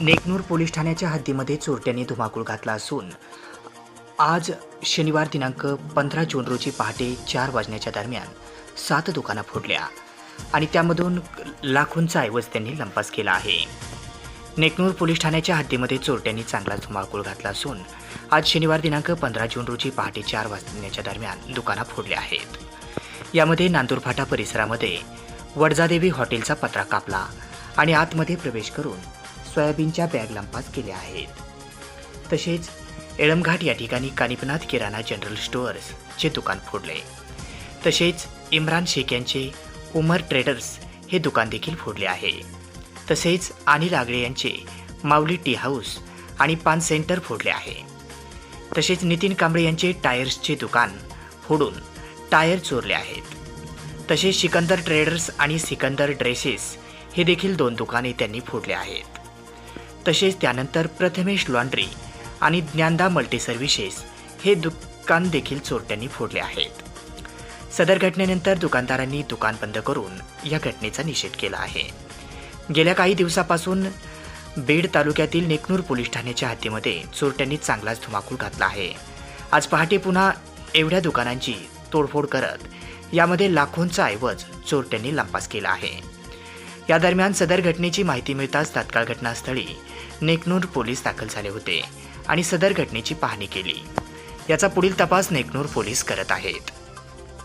Neknoor police ठाण्याच्या हद्दीमध्ये चोरट्यांनी धुमाकूळ घातला असून आज शनिवार दिनांक पंधरा जून रोजी पहाटे चार वाजण्याच्या दरम्यान सात दुकानं फोडल्या आणि त्यामधून लाखोंचा ऐवज त्यांनी लंपास केला आहे. नेकनूर पोलीस ठाण्याच्या हद्दीमध्ये चोरट्यांनी चांगला धुमाकूळ घातला असून आज शनिवार दिनांक पंधरा जून रोजी पहाटे चार वाजण्याच्या दरम्यान दुकानं फोडल्या आहेत. यामध्ये नांदूरफाटा परिसरामध्ये वडजादेवी हॉटेलचा पत्रा कापला आणि आतमध्ये प्रवेश करून सोयाबीनच्या बॅग लंपास केल्या आहेत. तसेच एळमघाट या ठिकाणी कानिपनाथ किराणा जनरल स्टोअर्सचे दुकान फोडले. तसेच इम्रान शेख यांचे उमर ट्रेडर्स हे दुकान देखील फोडले आहे. तसेच अनिल आगळे यांचे माऊली टी हाऊस आणि पान सेंटर फोडले आहे. तसेच नितीन कांबळे यांचे टायर्सचे दुकान फोडून टायर चोरले आहेत. तसेच सिकंदर ट्रेडर्स आणि सिकंदर ड्रेसेस हे देखील दोन दुकाने त्यांनी फोडले आहेत. तसेच त्यानंतर प्रथमेश लॉन्ड्री आणि ज्ञानदा मल्टी सर्व्हिसेस हे दुकान देखील चोरट्यांनी फोडले आहेत. सदर घटनेनंतर दुकानदारांनी दुकान बंद करून या घटनेचा निषेध केला आहे. गेल्या काही दिवसापासून बीड तालुक्यातील नेकनूर पोलीस ठाण्याच्या हद्दीमध्ये चोरट्यांनी चांगलाच धुमाकूळ घातला आहे. आज पहाटे पुन्हा एवढ्या दुकानांची तोडफोड करत यामध्ये लाखोंचा ऐवज चोरट्यांनी लंपास केला आहे. या दरम्यान सदर घटनेची माहिती मिळताच तात्काळ घटनास्थळी नेकनूर पोलीस दाखल झाले होते आणि सदर घटनेची पाहणी केली. याचा पुढील तपास नेकनूर पोलीस करत आहेत.